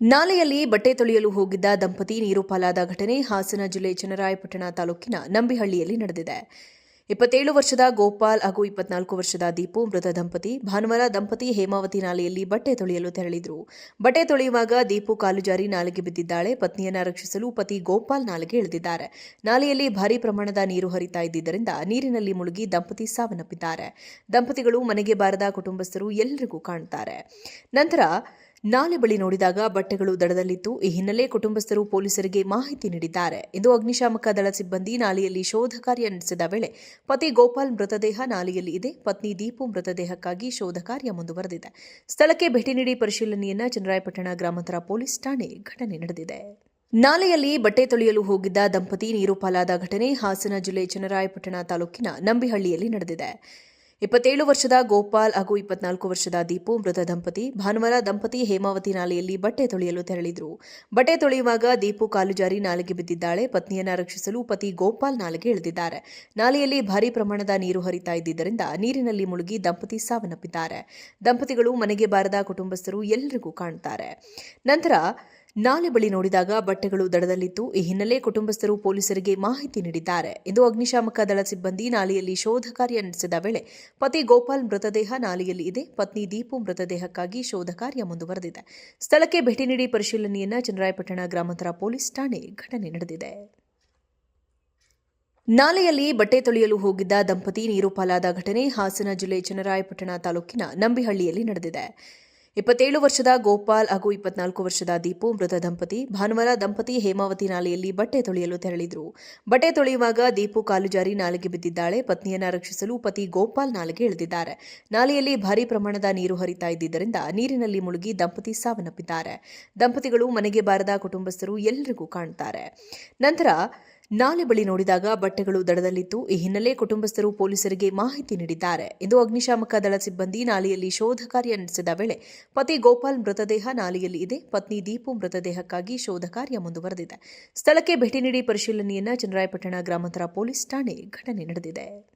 ನಾಲೆಯಲ್ಲಿ ಬಟ್ಟೆ ತೊಳೆಯಲು ಹೋಗಿದ್ದ ದಂಪತಿ ನೀರು ಪಾಲಾದ ಘಟನೆ ಹಾಸನ ಜಿಲ್ಲೆ ಚನ್ನರಾಯಪಟ್ಟಣ ತಾಲೂಕಿನ ನಂಬಿಹಳ್ಳಿಯಲ್ಲಿ ನಡೆದಿದೆ. ಇಪ್ಪತ್ತೇಳು ವರ್ಷದ ಗೋಪಾಲ್ ಹಾಗೂ ಇಪ್ಪತ್ನಾಲ್ಕು ವರ್ಷದ ದೀಪು ಮೃತ ದಂಪತಿ ಭಾನುವಾರ ದಂಪತಿ ಹೇಮಾವತಿ ನಾಲೆಯಲ್ಲಿ ಬಟ್ಟೆ ತೊಳೆಯಲು ತೆರಳಿದ್ರು. ಬಟ್ಟೆ ತೊಳೆಯುವಾಗ ದೀಪು ಕಾಲು ಜಾರಿ ನಾಲೆಗೆ ಬಿದ್ದಿದ್ದಾಳೆ. ಪತ್ನಿಯನ್ನ ರಕ್ಷಿಸಲು ಪತಿ ಗೋಪಾಲ್ ನಾಲೆಗೆ ಇಳಿದಿದ್ದಾರೆ. ನಾಲೆಯಲ್ಲಿ ಭಾರಿ ಪ್ರಮಾಣದ ನೀರು ಹರಿತಾ ಇದ್ದಿದ್ದರಿಂದ ನೀರಿನಲ್ಲಿ ಮುಳುಗಿ ದಂಪತಿ ಸಾವನ್ನಪ್ಪಿದ್ದಾರೆ. ದಂಪತಿಗಳು ಮನೆಗೆ ಬಾರದ ಕುಟುಂಬಸ್ಥರು ಎಲ್ಲರಿಗೂ ಕಾಣುತ್ತಾರೆ ನಂತರ ನಾಲೆ ಬಳಿ ನೋಡಿದಾಗ ಬಟ್ಟೆಗಳು ದಡದಲ್ಲಿತ್ತು. ಈ ಹಿನ್ನೆಲೆ ಕುಟುಂಬಸ್ಥರು ಪೊಲೀಸರಿಗೆ ಮಾಹಿತಿ ನೀಡಿದ್ದಾರೆ. ಇಂದು ಅಗ್ನಿಶಾಮಕ ದಳ ಸಿಬ್ಬಂದಿ ನಾಲೆಯಲ್ಲಿ ಶೋಧ ಕಾರ್ಯ ನಡೆಸಿದ ವೇಳೆ ಪತಿ ಗೋಪಾಲ್ ಮೃತದೇಹ ನಾಲೆಯಲ್ಲಿ ಇದೆ. ಪತ್ನಿ ದೀಪು ಮೃತದೇಹಕ್ಕಾಗಿ ಶೋಧ ಕಾರ್ಯ ಮುಂದುವರೆದಿದೆ. ಸ್ಥಳಕ್ಕೆ ಭೇಟಿ ನೀಡಿ ಪರಿಶೀಲನೆಯನ್ನ ಚನ್ನರಾಯಪಟ್ಟಣ ಗ್ರಾಮಾಂತರ ಪೊಲೀಸ್ ಠಾಣೆ ಘಟನೆ ನಡೆದಿದೆ. ನಾಲೆಯಲ್ಲಿ ಬಟ್ಟೆ ತೊಳೆಯಲು ಹೋಗಿದ್ದ ದಂಪತಿ ನೀರು ಪಾಲಾದ ಘಟನೆ ಹಾಸನ ಜಿಲ್ಲೆ ಚನ್ನರಾಯಪಟ್ಟಣ ತಾಲೂಕಿನ ನಂಬಿಹಳ್ಳಿಯಲ್ಲಿ ನಡೆದಿದೆ. ಇಪ್ಪತ್ತೇಳು ವರ್ಷದ ಗೋಪಾಲ್ ಹಾಗೂ ಇಪ್ಪತ್ನಾಲ್ಕು ವರ್ಷದ ದೀಪು ಮೃತ ದಂಪತಿ. ಭಾನುವಾರ ದಂಪತಿ ಹೇಮಾವತಿ ನಾಲೆಯಲ್ಲಿ ಬಟ್ಟೆ ತೊಳೆಯಲು ತೆರಳಿದ್ರು. ಬಟ್ಟೆ ತೊಳೆಯುವಾಗ ದೀಪು ಕಾಲು ಜಾರಿ ನಾಲೆಗೆ ಬಿದ್ದಿದ್ದಾಳೆ. ಪತ್ನಿಯನ್ನ ರಕ್ಷಿಸಲು ಪತಿ ಗೋಪಾಲ್ ನಾಲೆಗೆ ಇಳಿದಿದ್ದಾರೆ. ನಾಲೆಯಲ್ಲಿ ಭಾರಿ ಪ್ರಮಾಣದ ನೀರು ಹರಿತಾ ಇದ್ದಿದ್ದರಿಂದ ನೀರಿನಲ್ಲಿ ಮುಳುಗಿ ದಂಪತಿ ಸಾವನ್ನಪ್ಪಿದ್ದಾರೆ. ದಂಪತಿಗಳು ಮನೆಗೆ ಬಾರದ ಕುಟುಂಬಸ್ಥರು ಎಲ್ಲರಿಗೂ ಕಾಣುತ್ತಾರೆ ನಂತರ ನಾಲೆ ಬಳಿ ನೋಡಿದಾಗ ಬಟ್ಟೆಗಳು ದಡದಲ್ಲಿತ್ತು. ಈ ಹಿನ್ನೆಲೆ ಕುಟುಂಬಸ್ಥರು ಪೊಲೀಸರಿಗೆ ಮಾಹಿತಿ ನೀಡಿದ್ದಾರೆ. ಇಂದು ಅಗ್ನಿಶಾಮಕ ದಳ ಸಿಬ್ಬಂದಿ ನಾಲೆಯಲ್ಲಿ ಶೋಧ ಕಾರ್ಯ ನಡೆಸಿದ ವೇಳೆ ಪತಿ ಗೋಪಾಲ್ ಮೃತದೇಹ ನಾಲೆಯಲ್ಲಿ ಇದೆ. ಪತ್ನಿ ದೀಪು ಮೃತದೇಹಕ್ಕಾಗಿ ಶೋಧ ಕಾರ್ಯ ಮುಂದುವರೆದಿದೆ. ಸ್ಥಳಕ್ಕೆ ಭೇಟಿ ನೀಡಿ ಪರಿಶೀಲನೆಯನ್ನ ಚನ್ನರಾಯಪಟ್ಟಣ ಗ್ರಾಮಾಂತರ ಪೊಲೀಸ್ ಠಾಣೆ ಘಟನೆ ನಡೆದಿದೆ. ನಾಲೆಯಲ್ಲಿ ಬಟ್ಟೆ ತೊಳೆಯಲು ಹೋಗಿದ್ದ ದಂಪತಿ ನೀರು ಪಾಲಾದ ಘಟನೆ ಹಾಸನ ಜಿಲ್ಲೆ ಚನ್ನರಾಯಪಟ್ಟಣ ತಾಲೂಕಿನ ನಂಬಿಹಳ್ಳಿಯಲ್ಲಿ ನಡೆದಿದೆ. ಇಪ್ಪತ್ತೇಳು ವರ್ಷದ ಗೋಪಾಲ್ ಹಾಗೂ ಇಪ್ಪತ್ನಾಲ್ಕು ವರ್ಷದ ದೀಪು ಮೃತ ದಂಪತಿ. ಭಾನುವಾರ ದಂಪತಿ ಹೇಮಾವತಿ ನಾಲೆಯಲ್ಲಿ ಬಟ್ಟೆ ತೊಳೆಯಲು ತೆರಳಿದ್ರು. ಬಟ್ಟೆ ತೊಳೆಯುವಾಗ ದೀಪು ಕಾಲು ಜಾರಿ ನಾಲೆಗೆ ಬಿದ್ದಿದ್ದಾಳೆ. ಪತ್ನಿಯನ್ನ ರಕ್ಷಿಸಲು ಪತಿ ಗೋಪಾಲ್ ನಾಲೆಗೆ ಇಳಿದಿದ್ದಾರೆ. ನಾಲೆಯಲ್ಲಿ ಭಾರಿ ಪ್ರಮಾಣದ ನೀರು ಹರಿತಾ ಇದ್ದಿದ್ದರಿಂದ ನೀರಿನಲ್ಲಿ ಮುಳುಗಿ ದಂಪತಿ ಸಾವನ್ನಪ್ಪಿದ್ದಾರೆ. ದಂಪತಿಗಳು ಮನೆಗೆ ಬಾರದ ಕುಟುಂಬಸ್ಥರು ಎಲ್ಲರಿಗೂ ಕಾಣುತ್ತಾರೆ ನಂತರ ನಾಲೆ ಬಳಿ ನೋಡಿದಾಗ ಬಟ್ಟೆಗಳು ದಡದಲ್ಲಿತ್ತು ಈ ಹಿನ್ನೆಲೆ ಕುಟುಂಬಸ್ಥರು ಪೊಲೀಸರಿಗೆ ಮಾಹಿತಿ ನೀಡಿದ್ದಾರೆ. ಇಂದು ಅಗ್ನಿಶಾಮಕ ದಳ ಸಿಬ್ಬಂದಿ ನಾಲೆಯಲ್ಲಿ ಶೋಧ ಕಾರ್ಯ ನಡೆಸಿದ ವೇಳೆ ಪತಿ ಗೋಪಾಲ್ ಮೃತದೇಹ ನಾಲೆಯಲ್ಲಿ ಇದೆ. ಪತ್ನಿ ದೀಪು ಮೃತದೇಹಕ್ಕಾಗಿ ಶೋಧ ಕಾರ್ಯ ಮುಂದುವರೆದಿದೆ. ಸ್ಥಳಕ್ಕೆ ಭೇಟಿ ನೀಡಿ ಪರಿಶೀಲನೆಯನ್ನ ಚನ್ನರಾಯಪಟ್ಟಣ ಗ್ರಾಮಾಂತರ ಪೊಲೀಸ್ ಠಾಣೆ ಘಟನೆ ನಡೆದಿದೆ.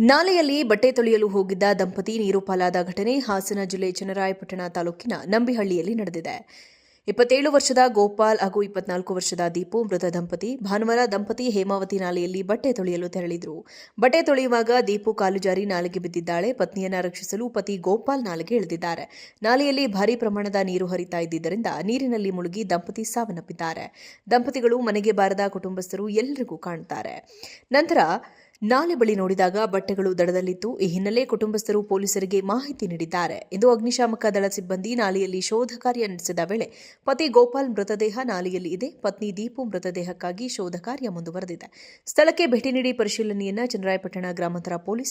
ನಾಲೆಯಲ್ಲಿ ಬಟ್ಟೆ ತೊಳೆಯಲು ಹೋಗಿದ್ದ ದಂಪತಿ ನೀರು ಪಾಲಾದ ಘಟನೆ ಹಾಸನ ಜಿಲ್ಲೆ ಚನ್ನರಾಯಪಟ್ಟಣ ತಾಲೂಕಿನ ನಂಬಿಹಳ್ಳಿಯಲ್ಲಿ ನಡೆದಿದೆ. ಇಪ್ಪತ್ತೇಳು ವರ್ಷದ ಗೋಪಾಲ್ ಹಾಗೂ ಇಪ್ಪತ್ನಾಲ್ಕು ವರ್ಷದ ದೀಪು ಮೃತ ದಂಪತಿ. ಭಾನುವಾರ ದಂಪತಿ ಹೇಮಾವತಿ ನಾಲೆಯಲ್ಲಿ ಬಟ್ಟೆ ತೊಳೆಯಲು ತೆರಳಿದ್ರು. ಬಟ್ಟೆ ತೊಳೆಯುವಾಗ ದೀಪು ಕಾಲು ಜಾರಿ ನಾಲೆಗೆ ಬಿದ್ದಿದ್ದಾಳೆ. ಪತ್ನಿಯನ್ನ ರಕ್ಷಿಸಲು ಪತಿ ಗೋಪಾಲ್ ನಾಲೆಗೆ ಇಳಿದಿದ್ದಾರೆ. ನಾಲೆಯಲ್ಲಿ ಭಾರೀ ಪ್ರಮಾಣದ ನೀರು ಹರಿತಾ ಇದ್ದಿದ್ದರಿಂದ ನೀರಿನಲ್ಲಿ ಮುಳುಗಿ ದಂಪತಿ ಸಾವನ್ನಪ್ಪಿದ್ದಾರೆ. ದಂಪತಿಗಳು ಮನೆಗೆ ಬಾರದ ಕುಟುಂಬಸ್ಥರು ಎಲ್ಲರಿಗೂ ಕಾಣುತ್ತಾರೆ ನಂತರ ನಾಲೆ ಬಳಿ ನೋಡಿದಾಗ ಬಟ್ಟೆಗಳು ದಡದಲ್ಲಿತ್ತು. ಈ ಹಿನ್ನೆಲೆ ಕುಟುಂಬಸ್ಥರು ಪೊಲೀಸರಿಗೆ ಮಾಹಿತಿ ನೀಡಿದ್ದಾರೆ. ಇಂದು ಅಗ್ನಿಶಾಮಕ ದಳ ಸಿಬ್ಬಂದಿ ನಾಲೆಯಲ್ಲಿ ಶೋಧ ಕಾರ್ಯ ನಡೆಸಿದ ವೇಳೆ ಪತಿ ಗೋಪಾಲ್ ಮೃತದೇಹ ನಾಲೆಯಲ್ಲಿ ಇದೆ. ಪತ್ನಿ ದೀಪು ಮೃತದೇಹಕ್ಕಾಗಿ ಶೋಧ ಕಾರ್ಯ ಮುಂದುವರೆದಿದೆ. ಸ್ಥಳಕ್ಕೆ ಭೇಟಿ ನೀಡಿ ಪರಿಶೀಲನೆಯನ್ನ ಚನ್ನರಾಯಪಟ್ಟಣ ಗ್ರಾಮಾಂತರ ಪೊಲೀಸ್